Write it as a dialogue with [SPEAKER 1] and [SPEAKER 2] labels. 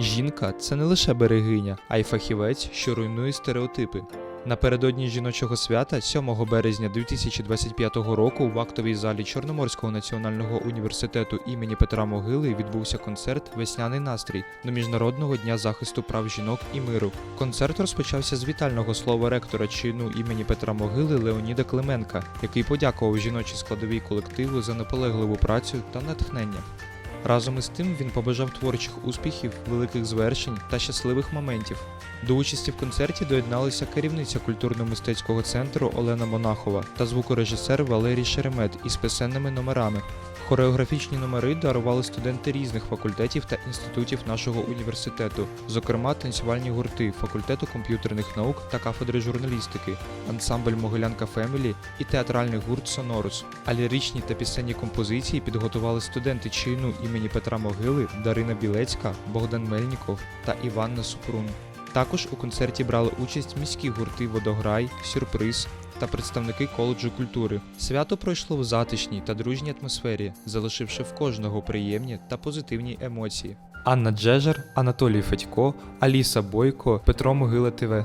[SPEAKER 1] Жінка це не лише берегиня, а й фахівець, що руйнує стереотипи. Напередодні жіночого свята 7 березня 2025 року в актовій залі Чорноморського національного університету імені Петра Могили відбувся концерт Весняний настрій до Міжнародного дня захисту прав жінок і миру. Концерт розпочався з вітального слова ректора чину імені Петра Могили Леоніда Клименка, який подякував жіночій складовій колективу за наполегливу працю та натхнення. Разом із тим він побажав творчих успіхів, великих звершень та щасливих моментів. До участі в концерті доєдналися керівниця культурно-мистецького центру Олена Монахова та звукорежисер Валерій Шеремет із писенними номерами. Хореографічні номери дарували студенти різних факультетів та інститутів нашого університету, зокрема танцювальні гурти факультету комп'ютерних наук та кафедри журналістики, ансамбль Могилянка Фемілі і театральний гурт Сонорус. А ліричні та пісенні композиції підготували студенти чину імені Петра Могили Дарина Білецька, Богдан Мельніков та Іванна Супрун. Також у концерті брали участь міські гурти Водограй, Сюрприз та представники коледжу культури. Свято пройшло в затишній та дружній атмосфері, залишивши в кожного приємні та позитивні емоції. Анна Джежер, Анатолій Федько, Аліса Бойко, Петро Могила ТВ.